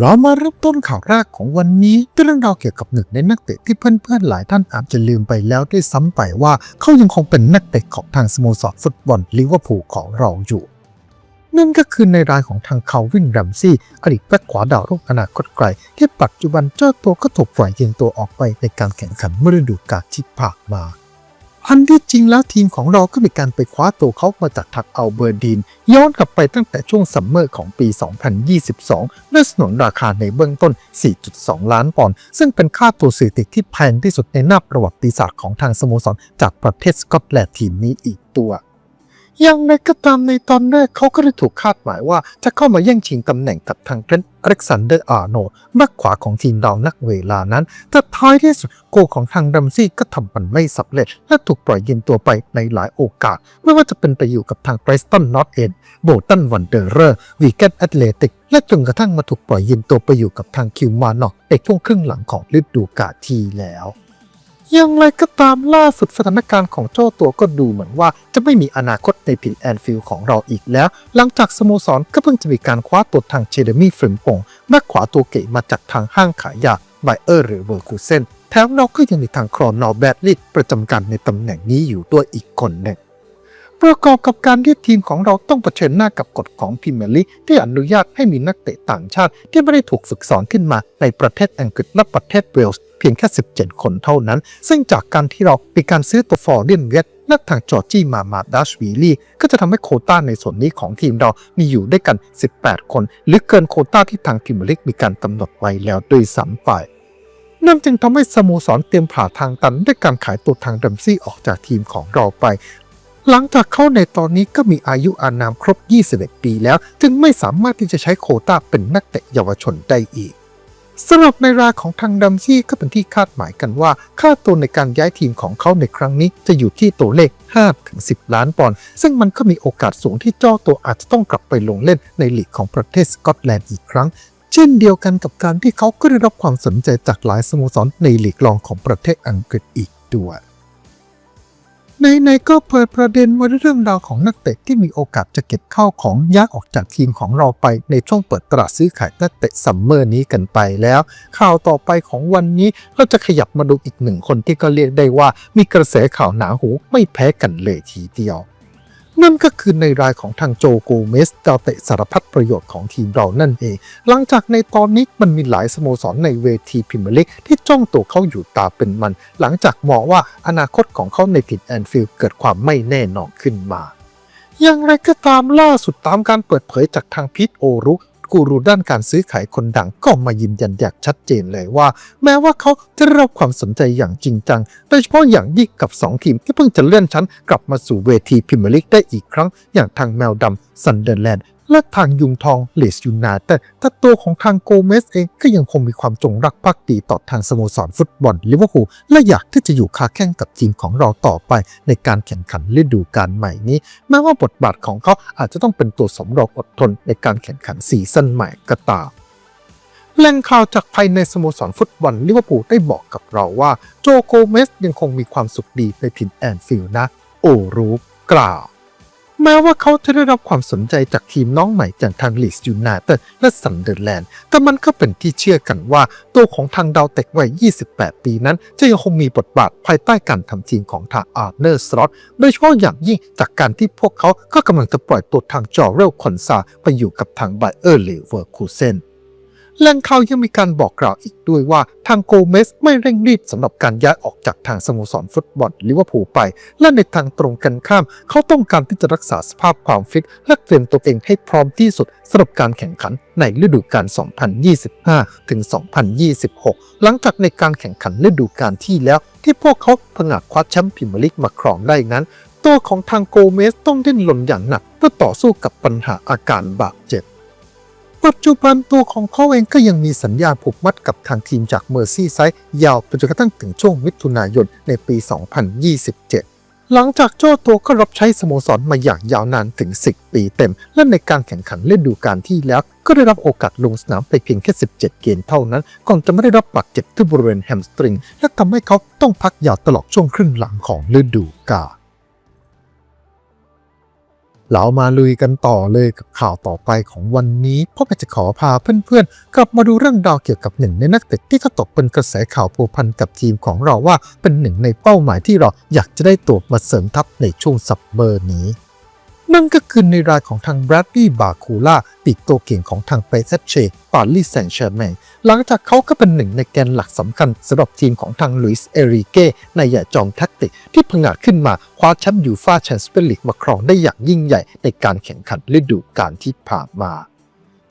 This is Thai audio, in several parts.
เรามาเริ่มต้นข่าวแรกของวันนี้ด้วยเรื่องราวเกี่ยวกับหนึ่งในนักเตะที่เพื่อนๆหลายท่านอาจจะลืมไปแล้วด้วยซ้ำไปว่าเขายังคงเป็นนักเตะของทางสโมสรฟุตบอลลิเวอร์พูลของเราอยู่ นั่นก็คือในรายของทางคาวินแรมซี่อดีตแบ็คขวาดาวรุ่งอนาคตไกล ที่ปัจจุบันเจ้าตัวก็ถูกปล่อยยิงตัวออกไปในการแข่งขันเมื่อฤดูกาลที่ผ่านมา อันที่จริงแล้วทีมของเราก็มีการไปคว้าตัวเขามาจากทักอัลเบอร์ดีน ย้อนกลับไปตั้งแต่ช่วงซัมเมอร์ของปี 2022 ด้วยสนนราคาในเบื้องต้น 4.2 ล้านปอนด์ซึ่งเป็นค่าตัวสื่อติที่แพงที่สุดในหน้าประวัติศาสตร์ของทางสโมสรจากประเทศสกอตแลนด์ทีมนี้อีกตัว อย่างไรก็ตามในตอนแรกเขาก็ได้ถูกคาดหมายว่าจะเข้ามาแย่งชิงตำแหน่งกับทางเทรนต์อเล็กซานเดอร์อาร์โนแบ็คขวาของทีมดาวนักเวลานั้น แต่ท้ายที่สุดโกของทางดัมซี่ก็ทำมันไม่สำเร็จ และถูกปล่อยยินตัวไปในหลายโอกาส ไม่ว่าจะเป็นไปอยู่กับทางไบรสตันนอตเอนโบตันวันเดอร์เรอร์วีแกนแอตเลติก และจนกระทั่งมาถูกปล่อยยินตัวไปอยู่กับทางคิวมานอกในช่วงครึ่งหลังของฤดูกาลที่แล้ว ย่างไรก็ตามล่าสุดสถานการณ์ของเจ้าตัวก็ดูเหมือนว่าจะไม่มีอนาคตในพินแอนฟิลของเราอีกแล้ว หลังจากสโมสรก็เพิ่งจะมีการคว้าตัวทางเชเดมี่ฟริมปงแม่ขวาตัวเก๋มาจากทางห้างขายยาไบเออร์หรือเวอร์คูเซนแถมเราก็ยังมีทางครอนอแบดลิดประจำการในตำแหน่งนี้อยู่ด้วยอีกคนหนึ่ง ประกอบกับการที่ทีมของเราต้องเผชิญหน้ากับกฎของพรีเมลีกที่อนุญาตให้มีนักเตะต่างชาติ ที่ไม่ได้ถูกฝึกสอนขึ้นมาในประเทศอังกฤษและประเทศเวลส์เพียงแค่ 17 คนเท่านั้น ซึ่งจากการที่เรามีการซื้อตัวฟอร์เรียนเวทและทางจอร์จี้มามาดัชวีลีก็จะทำให้โคต้าในส่วนนี้ของทีมเรามีอยู่ด้วยกัน 18 คน หรือเกินโคต้าที่ทางพรีเมลีกมีการกำหนดไว้แล้วด้วยซ้ำไปนั่นจึงทำให้สโมสรเตรียมผ่าทางตันด้วยการขายตัวทางดัมซี่ออกจากทีมของเราไป หลังจากเขาในตอนนี้ก็มีอายุอานามครบ 21 ปีแล้ว จึงไม่สามารถที่จะใช้โคต้าเป็นนักเตะเยาวชนได้อีกสำหรับในราของทางดัมซี่ก็เป็นที่คาดหมายกันว่า ค่าตัวในการย้ายทีมของเขาในครั้งนี้จะอยู่ที่ตัวเลข 5-10 ล้านปอนด์ซึ่งมันก็มีโอกาสสูงที่เจ้าตัวอาจจะต้องกลับไปลงเล่นในลีกของประเทศสกอตแลนด์อีกครั้ง เช่นเดียวกันกับการที่เขาก็ได้รับความสนใจจากหลายสโมสรในลีกรองของประเทศอังกฤษอีกด้วย ในๆก็เปิดประเด็นว่าเรื่องราวของนักเตะที่มีโอกาสจะเก็บเข้าของย้ายออกจากทีมของเราไปในช่วงเปิดตลาดซื้อขายนักเตะซัมเมอร์นี้กันไปแล้ว ข่าวต่อไปของวันนี้เราจะขยับมาดูอีกหนึ่งคนที่ก็เรียกได้ว่ามีกระแสข่าวหนาหูไม่แพ้กันเลยทีเดียว นั่นก็คือในรายของทางโจโกเมสดาวเตะสารพัดประโยชน์ของทีมเรานั่นเอง หลังจากในตอนนี้มันมีหลายสโมสรในเวทีพรีเมียร์ลีกที่จ้องตัวเขาอยู่ตาเป็นมัน หลังจากมองว่าอนาคตของเขาในถิ่นแอนฟิลด์เกิดความไม่แน่นอนขึ้นมาอย่างไรก็ตามล่าสุดตามการเปิดเผยจากทางพิทโอรุ กูรูด้านการซื้อขายคนดังก็มายืนยันอย่างชัดเจนเลยว่า แม้ว่าเขาจะได้รับความสนใจอย่างจริงจัง โดยเฉพาะอย่างยิ่งกับ 2 ทีมที่เพิ่งจะเลื่อนชั้นกลับมาสู่เวทีพิมยร์ลีกได้อีกครั้ง อย่างทางแมวดำซันเดอร์แลนด์ และทางยุงทองเลสยูไนเต็ดแต่ตัวของทางโกเมสเองก็ยังคงมีความจงรักภักดีต่อทางสโมสรฟุตบอลลิเวอร์พูลและอยากที่จะอยู่คาแข่งกับทีมของเราต่อไปในการแข่งขันฤดูกาลใหม่นี้ แม้ว่าบทบาทของเขาอาจจะต้องเป็นตัวสำรองอดทนในการแข่งขันซีซั่นใหม่ก็ตามแหล่งข่าวจากภายในสโมสรฟุตบอลลิเวอร์พูลได้บอกกับเราว่า โจโกเมสยังคงมีความสุขดีในถิ่นแอนฟิลด์นะ โอรูปกล่าว แม้ว่าเขาจะได้รับความสนใจจากทีมน้องใหม่จากทางลีสยูไนเต็ดและซันเดอร์แลนด์ แต่มันก็เป็นที่เชื่อกันว่า ตัวของทางดาวเต็กวัย 28 ปีนั้น จะยังคงมีบทบาทภายใต้การทำทีมของทางอาร์เนอร์สล็อตโดยเฉพาะอย่างยิ่งจากการที่พวกเขาก็กำลังจะปล่อยตัวทางจอเรลคอนซาไปอยู่กับทางไบเออร์เลเวอร์คูเซน แหล่งข่าวยังมีการบอกกล่าวอีกด้วยว่าทางโกเมสไม่เร่งรีบสำหรับการย้ายออกจากทางสโมสรฟุตบอลลิเวอร์พูลไป และในทางตรงกันข้าม เขาต้องการที่จะรักษาสภาพความฟิตและเตรียมตัวเองให้พร้อมที่สุดสำหรับการแข่งขันในฤดูกาล 2025 ถึง 2026 หลังจากในการแข่งขันฤดูกาลที่แล้ว ที่พวกเขาผงาดคว้าแชมป์พรีเมียร์ลีกมาครองได้นั้น ตัวของทางโกเมสต้องดิ้นรนอย่างหนักเพื่อต่อสู้กับปัญหาอาการบาดเจ็บ ปัจจุบันตัวของเขาเองก็ยังมีสัญญาผูกมัดกับทางทีมจากเมอร์ซี่ไซด์ยาวไปจนกระทั่งถึงช่วงมิถุนายนในปี 2027หลังจากโจ้ตัวก็รับใช้สโมสรมาอย่างยาวนานถึง 10 ปีเต็ม และในการแข่งขันฤดูกาลที่แล้ว ก็ได้รับโอกาสลงสนามไปเพียงแค่ 17 เกมเท่านั้น ก่อนจะไม่ได้รับบาดเจ็บที่บริเวณแฮมสตริง และทำให้เขาต้องพักยาวตลอดช่วงครึ่งหลังของฤดูกาล เรามาลุยกันต่อเลยกับข่าวต่อไปของวันนี้เพราะจะขอพาเพื่อนๆ กลับมาดูเรื่องราวเกี่ยวกับหนึ่งในนักเตะที่เขาตกเป็นกระแสข่าวผูกพันกับทีมของเราว่าเป็นหนึ่งในเป้าหมายที่เราอยากจะได้ตัวมาเสริมทัพในช่วงสับเบอร์นี้ นั่นก็คือในรายของทางแบรดดี้บาคูล่าปีกตัวเก่งของทางเปเซเชปารีสแซงเชอร์แมงหลังจากเขาก็เป็นหนึ่งในแกนหลักสำคัญสำหรับทีมของทางลุยส์เอริเก้ในย่าจอมแท็กติกที่ผงาดขึ้นมาคว้าแชมป์ยูฟาแชมเปี้ยนลีกมาครองได้อย่างยิ่งใหญ่ในการแข่งขันฤดูกาลที่ผ่านมา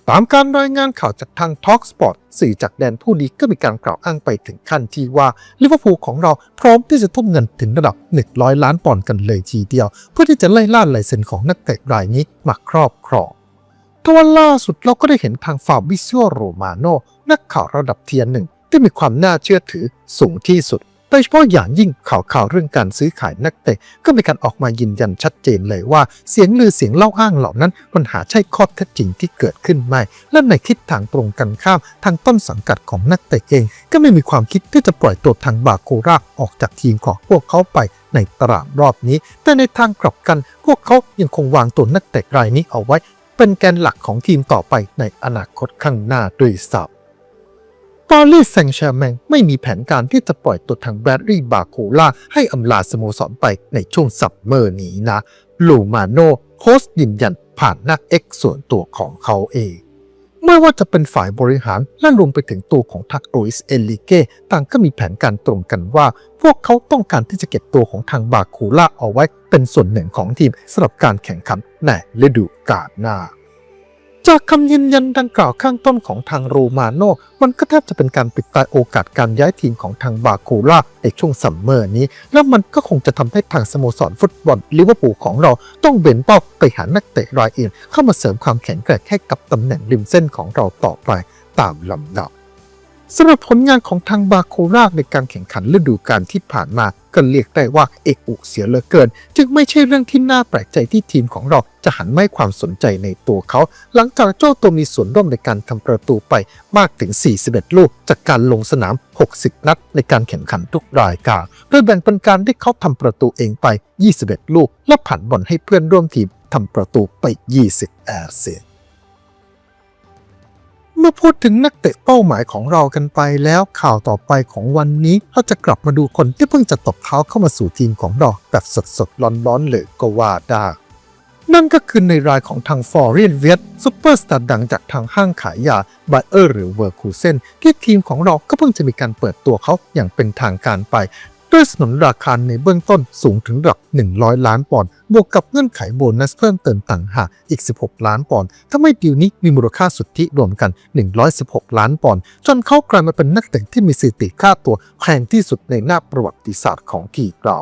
ตามการรายงานข่าวจากทาง Talk Sport สื่อจากแดนผู้นี้ก็มีการกล่าวอ้างไปถึงขั้นที่ว่าลิเวอร์พูลของเราพร้อมที่จะทุ่มเงินถึงระดับ 100 ล้านปอนด์กันเลยทีเดียว เพื่อที่จะไล่ล่าลายเซ็นของนักเตะรายนี้มาครอบครองทว่าล่าสุดเราก็ได้เห็นทางฟาบิซิโอโรมาโนนักข่าวระดับเทียร์หนึ่งที่มีความน่าเชื่อถือสูงที่สุดโด ยเฉพาะอย่างยิ่งข่าวข่าวเรื่องการซื้อขายนักเตะก็มีการออกมายืนยันชัดเจนเลยว่าเสียงลือเสียงเล่าอ้างเหล่านั้นมันหาใช่ข้อเท็จจริงที่เกิดขึ้นไม่ และในทิศทางตรงกันข้ามทางต้นสังกัดของนักเตะเอง ก็ไม่มีความคิดที่จะปล่อยตัวทางบาโคราออกจากทีมของพวกเขาไปในตลาดรอบนี้ แต่ในทางกลับกันพวกเขายังคงวางตัวนักเตะรายนี้เอาไว้ เป็นแกนหลักของทีมต่อไปในอนาคตข้างหน้าด้วยซ้ำ ปารีสแซงต์แชร์แมงไม่มีแผนการที่จะปล่อยตัวทางแบรดรี่บาโคล่าให้อำลาสโมสรไปในช่วงซัมเมอร์นี้นะ ลูมาโนโพสต์ยืนยันผ่านหน้า X ส่วนตัวของเขาเองไม่ว่าจะเป็นฝ่ายบริหารและรวมไปถึงตัวของทักโรอิสเอลิเกต่างก็มีแผนการตรงกันว่า พวกเขาต้องการที่จะเก็บตัวของทางบาคูล่าเอาไว้เป็นส่วนหนึ่งของทีมสำหรับการแข่งขันในฤดูกาลหน้า จากคำยืนยันดังกล่าวข้างต้นของทางโรมาโนมันก็แทบจะเป็นการปิดตายโอกาสการย้ายทีมของทางบาคูล่าในช่วงซัมเมอร์นี้ และมันก็คงจะทำให้ทางสโมสรฟุตบอลลิเวอร์พูลของเราต้องเบนเป้าไปหานักเตะรายอื่นเข้ามาเสริมความแข็งแกร่งให้กับตำแหน่งริมเส้นของเราต่อไปตามลำดับ สำหรับผลงานของทางบาโคราในการแข่งขันฤดูกาลที่ผ่านมา ก็เรียกได้ว่าเอกอุเสียเหลือเกิน จึงไม่ใช่เรื่องที่น่าแปลกใจที่ทีมของเราจะหันไม่ความสนใจในตัวเขา หลังจากเจ้าตัวมีส่วนร่วมในการทำประตูไปมากถึง 41 ลูก จากการลงสนาม 60 นัดในการแข่งขันทุกรายการโดยแบ่งเป็นการที่เขาทำประตูเองไป 21 ลูก และผันบอลให้เพื่อนร่วมทีมทำประตูไป 20 แอร์เซนเมื่อพูดถึงนักเตะเป้าหมายของเรากันไปแล้วข่าวต่อไปของวันนี้เราจะกลับมาดูคนที่เพิ่งจะตบเท้าเข้ามาสู่ทีมของเราแบบสดๆร้อนๆเลยก็ว่าได้นั่นก็คือในรายของทางฟอร์เรียนเวียตซูเปอร์สตาร์ดังจากทางห้างขายยาไบเออร์หรือเวอร์คูเซนที่ทีมของเราก็เพิ่งจะมีการเปิดตัวเขาอย่างเป็นทางการไป ด้วยสนนราคาในเบื้องต้นสูงถึงระดับ 100 ล้านปอนด์ บวกกับเงื่อนไขโบนัสเพิ่มเติมต่างหากอีก 16 ล้านปอนด์ทำให้ดีลนี้มีมูลค่าสุทธิรวมกัน 116 ล้านปอนด์ จนเขากลายมาเป็นนักเตะที่มีสถิติค่าตัวแพงที่สุดในหน้าประวัติศาสตร์ของทีกรา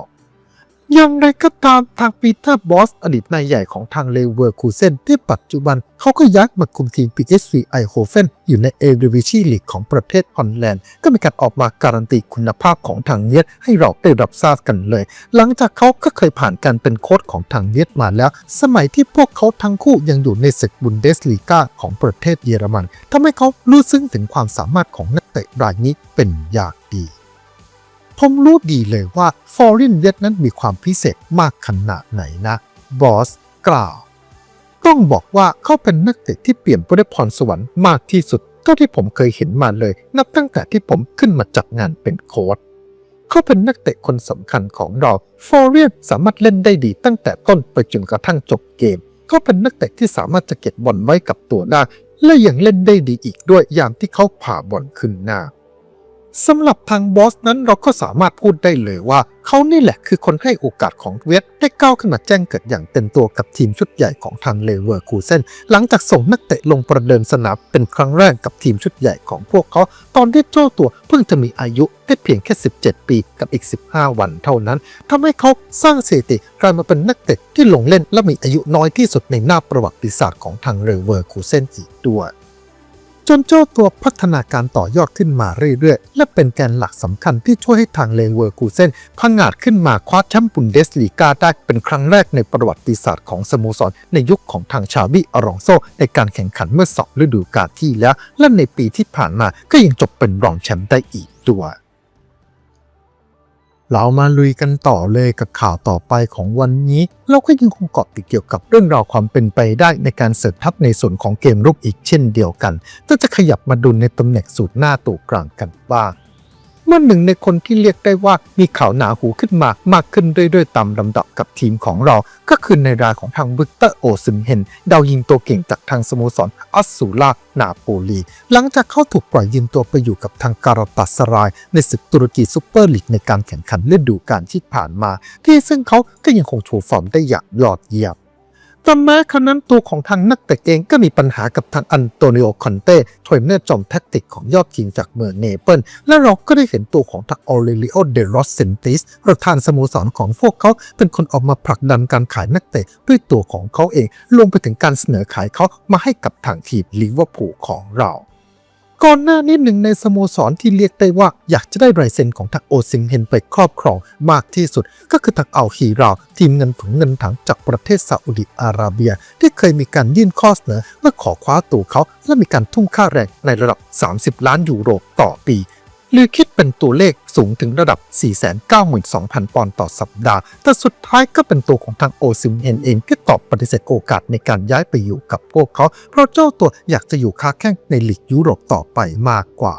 อย่างไรก็ตามทางปีเตอร์บอสอดีตนายใหญ่ของทางเลเวอร์คูเซนที่ปัจจุบันเขาก็ย้ายมาคุมทีม PSV ไอโฮเฟนอยู่ในเอเดวิชีลีกของประเทศฮอลแลนด์ ก็มีการออกมาการันตีคุณภาพของทางเนียดให้เราได้รับทราบกันเลย หลังจากเขาก็เคยผ่านการเป็นโค้ชของทางเนียดมาแล้ว สมัยที่พวกเขาทั้งคู่ยังอยู่ในศึกบุนเดสลีกาของประเทศเยอรมันทำให้เขารู้ซึ้งถึงความสามารถของนักเตะรายนี้เป็นอย่างดี ผมรู้ดีเลยว่าฟอร์ i นเ e ดนั้นมีความพิเศษมากขนาดไหนนะบอสกล่าว ต้องบอกว่าเขาเป็นนักเตะที่เปลี่ยนไปด้วยพรสวรรค์มากที่สุดเท่าที่ผมเคยเห็นมาเลย นับตั้งแต่ที่ผมขึ้นมาจับงานเป็นโค้ชเขาเป็นนักเตะคนสำคัญของเราฟอร์เรียนสามารถเล่นได้ดีตั้งแต่ต้นไปจนกระทั่งจบเกมเขาเป็นนักเตะที่สามารถจะเก็บบอลไว้กับตัวได้และยังเล่นได้ดีอีกด้วยยามที่เขาผ่าบอลขึ้นหน้า สำหรับทางบอสนั้นเราก็สามารถพูดได้เลยว่า เขานี่แหละคือคนให้โอกาสของเวสได้ก้าวขึ้นมาแจ้งเกิดอย่างเต็มตัวกับทีมชุดใหญ่ของทางเลเวอร์คูเซนหลังจากส่งนักเตะลงประเดิมสนามเป็นครั้งแรกกับทีมชุดใหญ่ของพวกเขา ตอนที่เจ้าตัวเพิ่งจะมีอายุได้เพียงแค่ 17 ปีกับอีก 15 วันเท่านั้นทำให้เขาสร้างสถิติกลายมาเป็นนักเตะที่ลงเล่นและมีอายุน้อยที่สุดในหน้าประวัติศาสตร์ของทางเลเวอร์คูเซนอีกด้วย จนเจ้าตัวพัฒนาการต่อยอดขึ้นมาเรื่อยๆ และเป็นแกนหลักสำคัญที่ช่วยให้ทางเลเวอร์คูเซนพังอาดขึ้นมาคว้าแชมป์บุนเดสลีกาได้เป็นครั้งแรกในประวัติศาสตร์ของสโมสร ในยุคของทางชาบิอารองโซ ในการแข่งขันเมื่อสองฤดูกาลที่แล้ว และในปีที่ผ่านมาก็ยังจบเป็นรองแชมป์ได้อีกด้วย เรามาลุยกันต่อเลยกับข่าวต่อไปของวันนี้ เราก็ยังคงเกาะติดเกี่ยวกับเรื่องราวความเป็นไปได้ในการเสริมทัพในส่วนของเกมรุกอีกเช่นเดียวกันก็จะขยับมาดูในตำแหน่งสูตรหน้าตัวกลางกันบ้าง เมื่อหนึ่งในคนที่เรียกได้ว่ามีข่าวหนาหูขึ้นมามากขึ้นเรื่อยๆตามลำดับกับทีมของเรา ก็คือในรายของทางวิกเตอร์โอซิมเฮนดาวยิงตัวเก่งจากทางสโมสรอัสสูลานาโปลี หลังจากเขาถูกปล่อยยืมตัวไปอยู่กับทางการาตัสราย ในศึกตุรกีซูเปอร์ลีกในการแข่งขันฤดูกาลที่ผ่านมา ที่ซึ่งเขาก็ยังคงโชว์ฟอร์มได้อย่างยอดเยี่ยม แต่แม้ครั้นั้นตัวของทางนักเตะเองก็มีปัญหากับทางอันโตนิโอคอนเต้เทรนเนอร์จอมแท็กติกของยอดทีมจากเมืองเนเปิลและเราก็ได้เห็นตัวของทางออเรลิโอเดรอสเซนติสประธานสโมสรของพวกเขาเป็นคนออกมาผลักดันการขายนักเตะด้วยตัวของเขาเองรวมไปถึงการเสนอขายเขามาให้กับทางทีมลิเวอร์พูลของเรา ก่อนหน้านี้หนึ่งในสโมสรที่เรียกได้ว่าอยากจะได้ลายเซ็นของทางโอซิงเฮนไปครอบครองมากที่สุด ก็คือทางอัลฮีราทีมเงินถุงเงินถังจากประเทศซาอุดิอาระเบีย ที่เคยมีการยื่นข้อเสนอเพื่อขอคว้าตัวเขา และมีการทุ่มค่าแรงในระดับ 30 ล้านยูโรต่อปี หรือคิดเป็นตัวเลขสูงถึงระดับ 492,000 ปอนด์ต่อสัปดาห์ แต่สุดท้ายก็เป็นตัวของทางโอซิมเฮนเองที่ตอบปฏิเสธโอกาสในการย้ายไปอยู่กับพวกเขา เพราะเจ้าตัวอยากจะอยู่ค้าแข้งในลีกยุโรปต่อไปมากกว่า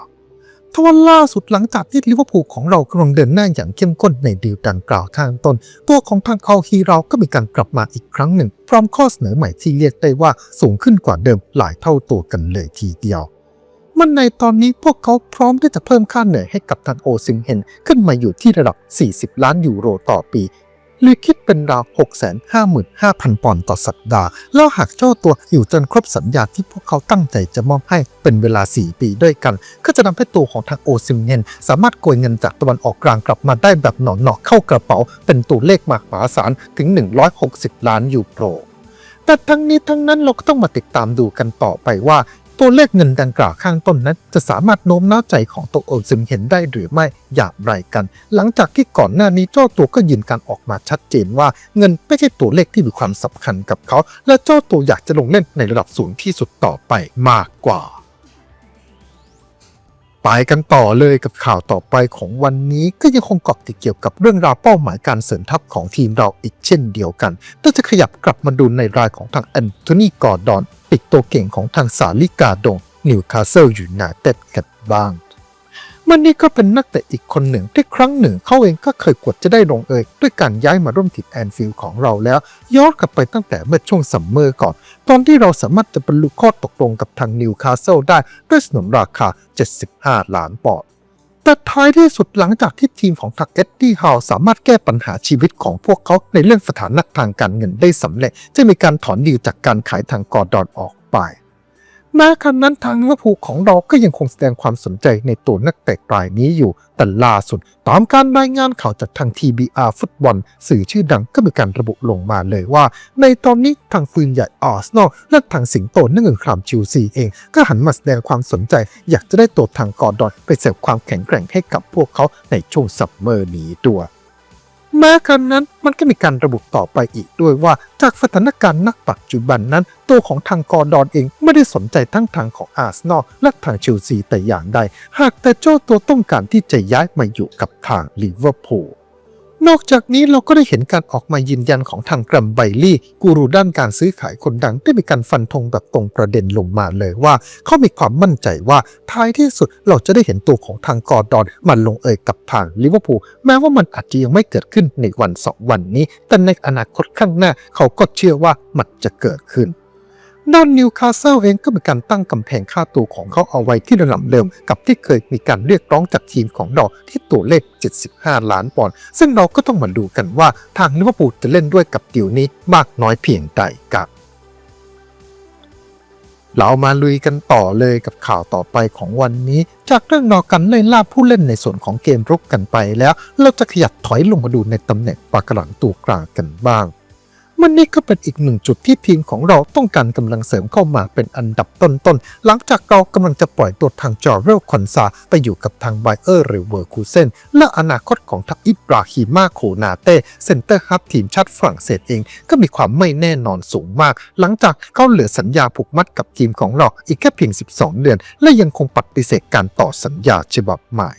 ทว่าล่าสุดหลังจากที่ลิเวอร์พูลของเรากำลังเดินหน้าอย่างเข้มข้นในดีลดังกล่าวทางต้นตัวของทางคาฮีเราก็มีการกลับมาอีกครั้งหนึ่ง พร้อมข้อเสนอใหม่ที่เรียกได้ว่าสูงขึ้นกว่าเดิมหลายเท่าตัวกันเลยทีเดียว มันในตอนนี้พวกเขาพร้อมที่จะเพิ่มค่าเหนื่อยให้กับทางโอซิงเฮนขึ้นมาอยู่ที่ระดับ 40 ล้านยูโรต่อปี หรือคิดเป็นราว 655,000 ปอนด์ต่อสัปดาห์ แล้วหากเจ้าตัวอยู่จนครบสัญญาที่พวกเขาตั้งใจจะมอบให้เป็นเวลา 4 ปีด้วยกัน ก็จะทำให้ตัวของทางโอซิมเฮนสามารถโกยเงินจากตะวันออกกลางกลับมาได้แบบหนอนๆเข้ากระเป๋า เป็นตัวเลขมหาศาลถึง 160 ล้านยูโรแต่ทั้งนี้ทั้งนั้นเราก็ต้องมาติดตามดูกันต่อไปว่า ตัวเลขเงินดังกล่าวข้างต้นนั้นจะสามารถโน้มน้าวใจของตัวโอซิมเห็นได้หรือไม่อย่างไรกัน หลังจากที่ก่อนหน้านี้เจ้าตัวก็ยืนการออกมาชัดเจนว่าเงินไม่ใช่ตัวเลขที่มีความสำคัญกับเขา และเจ้าตัวอยากจะลงเล่นในระดับสูงที่สุดต่อไปมากกว่าไปกันต่อเลยกับข่าวต่อไปของวันนี้ก็ยังคงเกาะติดเกี่ยวกับเรื่องราวเป้าหมายการเสริมทัพของทีมเราอีกเช่นเดียวกันแต่จะขยับกลับมาดูในรายของทางแอนโทนีกอร์ดอน ปิดตัวเก่งของทางสาลิกาดงนิวคาสเซิลอยูไนาเต็ดกันบ้างมันนี่ก็เป็นนักเตะอีกคนหนึ่งที่ครั้งหนึ่งเขาเองก็เคยกดจะได้ลงเอยด้วยการย้ายมาร่วมทีมแอนฟิลด์ของเราแล้ว ย้อนกลับไปตั้งแต่เมื่อช่วงซัมเมอร์ก่อน ตอนที่เราสามารถจะบรรลุข้อตกลงกับทางนิวคาสเซิลได้ด้วยสนนราคา 75 ล้านปอนด์ แต่ท้ายที่สุดหลังจากที่ทีมของทักเก็ตตี้ฮาวสามารถแก้ปัญหาชีวิตของพวกเขาในเรื่องสถานะทางการเงินได้สำเร็จ จะมีการถอนดีลจากการขายทางกอดดอนออกไป แม้ครั้นั้นทางลิเวอร์พูลของเราก็ยังคงแสดงความสนใจในตัวนักเตะรายนี้อยู่ แต่ล่าสุด ตามการรายงานข่าวจากทาง TBR ฟุตบอล สื่อชื่อดังก็มีการระบุลงมาเลยว่า ในตอนนี้ทางฟืนใหญ่อาร์เซนอลและทางสิงโตนั่งเงินครามชิลซีเอง ก็หันมาแสดงความสนใจ อยากจะได้ตัวทางกอร์ดอนไปเสริมความแข็งแกร่งให้กับพวกเขาในช่วงซัมเมอร์นี้ด้วย แม้ครั้นั้นมันก็มีการระบุต่อไปอีกด้วยว่า จากสถานการณ์นักปัจจุบันนั้น ตัวของทางกอร์ดอนเองไม่ได้สนใจทั้งทางของอาร์เซนอลและทางเชลซีแต่อย่างใด หากแต่เจ้าตัวต้องการที่จะย้ายมาอยู่กับทางลิเวอร์พูล นอกจากนี้เราก็ได้เห็นการออกมายืนยันของทางกรัมไบลี่กูรูด้านการซื้อขายคนดังได้มีการฟันธงแบบตรงประเด็นลงมาเลยว่า เขามีความมั่นใจว่าท้ายที่สุดเราจะได้เห็นตัวของทางกอร์ดอนมันลงเอยกับทางลิเวอร์พูลแม้ว่ามันอาจจะยังไม่เกิดขึ้นในวันสองวันนี้ แต่ในอนาคตข้างหน้าเขาก็เชื่อว่ามันจะเกิดขึ้น ด้านนิวคาสเซิลเองก็มีการตั้งกำแพงค่าตัวของเขาเอาไว้ที่ระดับเดิม กับที่เคยมีการเรียกร้องจากทีมของเราที่ตัวเลข 75 ล้านปอนด์ซึ่งเราก็ต้องมาดูกันว่าทางลิเวอร์พูลจะเล่นด้วยกับดิวนี้มากน้อยเพียงใดครับเรามาลุยกันต่อเลยกับข่าวต่อไปของวันนี้ จากเรื่องราวการไล่ล่าผู้เล่นในส่วนของเกมรุกกันไปแล้ว เราจะขยับถอยลงมาดูในตำแหน่งปากหลังตัวกลางกันบ้าง มันนี่ก็เป็นอีกหนึ่งจุดที่ทีมของเราต้องการกำลังเสริมเข้ามาเป็นอันดับต้นๆ หลังจากเรากำลังจะปล่อยตัวทางจอร์เรลคอนซาไปอยู่กับทางไบเออร์หรือเวอร์คูเซนและอนาคตของทักอิบราฮิมาโคนาเต้เซนเตอร์ฮับทีมชาติฝรั่งเศสเอง ก็มีความไม่แน่นอนสูงมาก หลังจากเขาเหลือสัญญาผูกมัดกับทีมของเราอีกแค่เพียง 12 เดือน และยังคงปฏิเสธการต่อสัญญาฉบับใหม่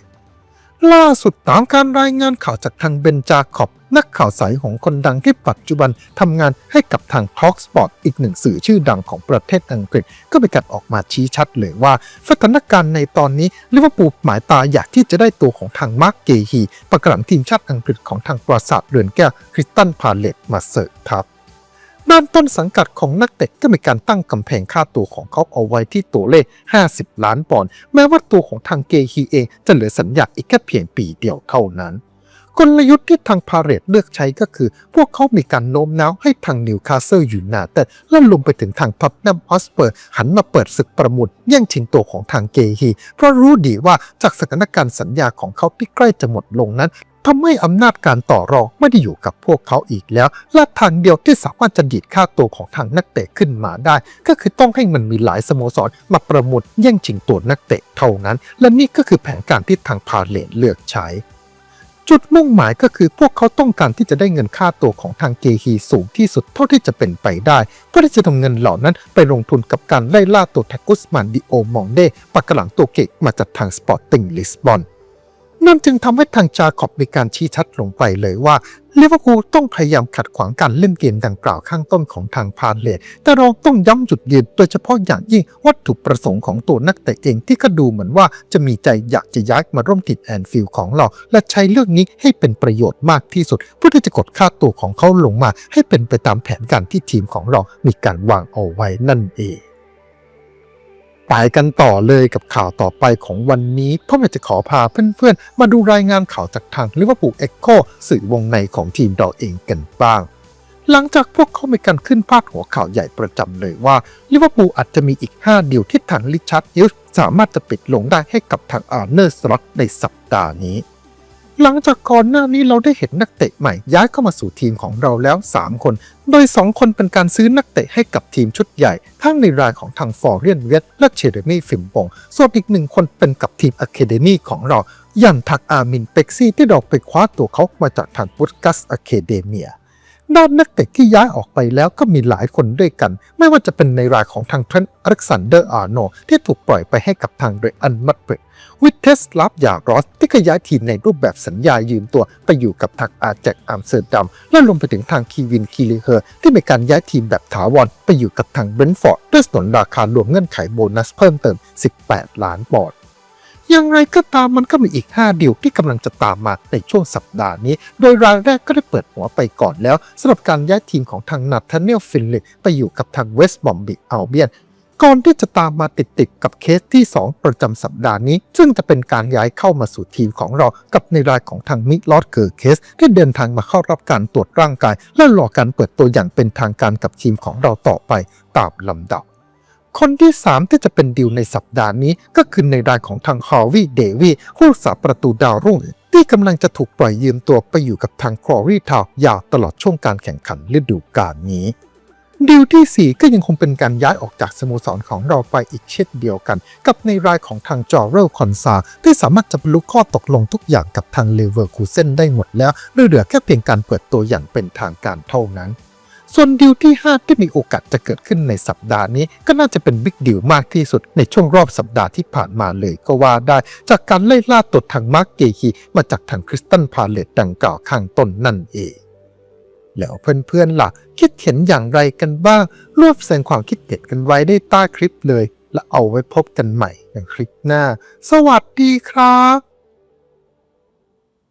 ล่าสุดตามการรายงานข่าวจากทางเบนจาคอบ นักข่าวสายของคนดังที่ปัจจุบันทำงานให้กับทาง Talksport อีกหนึ่งสื่อชื่อดังของประเทศอังกฤษ ก็มีการออกมาชี้ชัดเลยว่าสถานการณ์ในตอนนี้ลิเวอร์พูลหมายตาอยากที่จะได้ตัวของทางมาร์กเกฮีประกาศทีมชาติอังกฤษของทางปราสาทเรือนแก้วคริสตันพาเลตมาเสิร์ฟทัพด้านต้นสังกัดของนักเตะก็มีการตั้งกำแพงค่าตัวของเขาเอาไว้ที่ตัวเลข 50 ล้านปอนด์แม้ว่าตัวของทางเกฮีเองจะเหลือสัญญาอีกแค่เพียงปีเดียวเท่านั้น กลยุทธ์ที่ทางพาเรตเลือกใช้ก็คือ พวกเขามีการโน้มน้าวให้ทางนิวคาสเซิลยูไนเต็ดและรวมไปถึงทางท็อตแนมฮอสเปอร์ หันมาเปิดศึกประมูลแย่งชิงตัวของทางเกฮี เพราะรู้ดีว่าจากสถานการณ์สัญญาของเขาที่ใกล้จะหมดลงนั้นทำให้อำนาจการต่อรองไม่ได้อยู่กับพวกเขาอีกแล้ว และทางเดียวที่สามารถจะดีดค่าตัวของทางนักเตะขึ้นมาได้ ก็คือต้องให้มันมีหลายสโมสรมาประมูลแย่งชิงตัวนักเตะเท่านั้น และนี่ก็คือแผนการที่ทางพาเลนเลือกใช้ จุดมุ่งหมายก็คือพวกเขาต้องการที่จะได้เงินค่าตัวของทางเกฮีสูงที่สุดเท่าที่จะเป็นไปได้ เพื่อที่จะนำเงินเหล่านั้นไปลงทุนกับการไล่ล่าตัวแทกุสมันดิโอมองเดปากหลังตัวเก่งมาจากทางสปอร์ติงลิสบอน นั่นจึงทำให้ทางจาขอบมีการชี้ชัดลงไปเลยว่าลิเวอร์พูลต้องพยายามขัดขวางการเล่นเกมดังกล่าวข้างต้นของทางพาเลตแต่เราต้องย้ำจุดยืนโดยเฉพาะอย่างยิ่งวัตถุประสงค์ของตัวนักเตะเองที่ก็ดูเหมือนว่าจะมีใจอยากจะย้ายมาร่วมทีมแอนฟิลด์ของเรา และใช้เรื่องนี้ให้เป็นประโยชน์มากที่สุด เพื่อที่จะกดค่าตัวของเขาลงมา ให้เป็นไปตามแผนการที่ทีมของเรามีการวางเอาไว้นั่นเอง ไปกันต่อเลยกับข่าวต่อไปของวันนี้เพราะอยากจะขอพาเพื่อนๆ มาดูรายงานข่าวจากทางลิเวอร์พูลเอ็กโคสื่อวงในของทีมเราเองกันบ้าง หลังจากพวกเขามีการขึ้นพาดหัวข่าวใหญ่ประจำเลยว่าลิเวอร์พูลอาจจะมีอีก 5 ดีลที่ทางลิชาร์ดฮิลส์สามารถจะปิดลงได้ให้กับทางอาร์เนอร์สล็อตในสัปดาห์นี้ หลังจากก่อนหน้านี้เราได้เห็นนักเตะใหม่ย้ายเข้ามาสู่ทีมของเราแล้ว 3 คน โดย 2 คนเป็นการซื้อนักเตะให้กับทีมชุดใหญ่ ทั้งในรายของทางฟอร์เรียนเวสและเชเรมี่ฟิมบง ส่วนอีกหนึ่งคนเป็นกับทีมอะเคเดมี่ของเรา ยันทักอามินเป็กซี่ที่เราไปคว้าตัวเขามาจากทางบุตกัสอะเคเดเมีย ด้านนักเตะที่ย้ายออกไปแล้วก็มีหลายคนด้วยกัน ไม่ว่าจะเป็นในรายของทางเทรนต์อเล็กซานเดอร์อาร์โนที่ถูกปล่อยไปให้กับทางเรอันมัดเบรดวิทเทสลาฟยารอสที่ก็ย้ายทีมในรูปแบบสัญญายืมตัวไปอยู่กับทางอาแจกอัมสเตอร์ดัม และรวมไปถึงทางคีวินคีลิเฮอร์ที่มีการย้ายทีมแบบถาวรไปอยู่กับทางเบรนฟอร์ดด้วยสนนราคารวมเงื่อนไขโบนัสเพิ่มเติม 18 ล้านปอนด์ ย่างไรก็ตามมันก็มีอีก 5ดิวที่กำลังจะตามมาในช่วงสัปดาห์นี้ โดยรายแรกก็ได้เปิดหัวไปก่อนแล้วสำหรับการย้ายทีมของทางนาธาเนลฟินเลไปอยู่กับทางเวสต์บอมบิอัลเบียนก่อนที่จะตามมาติดๆกับเคสที่ 2 ประจำสัปดาห์นี้ ซึ่งจะเป็นการย้ายเข้ามาสู่ทีมของเรากับในรายของทางมิลอดเกิร์เคส ที่เดินทางมาเข้ารับการตรวจร่างกาย และรอการเปิดตัวอย่างเป็นทางการกับทีมของเราต่อไปตามลำดับ คนที่ 3 ที่จะเป็นดิวในสัปดาห์นี้ก็คือในรายของทางฮาวิเดวีผู้รักษาประตูดาวรุ่ง ที่กำลังจะถูกปล่อยยืมตัวไปอยู่กับทางครอรีทาวยาวตลอดช่วงการแข่งขันฤดูกาลนี้ดิวที่ 4 ก็ยังคงเป็นการย้ายออกจากสโมสรของเราไปอีกเช่นเดียวกัน กับในรายของทางจอร์เรลคอนซาที่สามารถจะบรรลุข้อตกลงทุกอย่างกับทางเลเวอร์คูเซนได้หมดแล้วเหลือแค่เพียงการเปิดตัวอย่างเป็นทางการเท่านั้น ส่วนดิวที่ 5 ที่มีโอกาสจะเกิดขึ้นในสัปดาห์นี้ ก็น่าจะเป็นบิ๊กดิวมากที่สุดในช่วงรอบสัปดาห์ที่ผ่านมาเลยก็ว่าได้ จากการไล่ล่าตัวทางมาร์กเกฮีมาจากทางคริสตันพาเลตดังกล่าวข้างต้นนั่นเองแล้วเพื่อนๆล่ะ คิดเห็นอย่างไรกันบ้างรวบแสดงความคิดเห็นกันไว้ได้ใต้คลิปเลย และเอาไว้พบกันใหม่ในคลิปหน้า สวัสดีครับ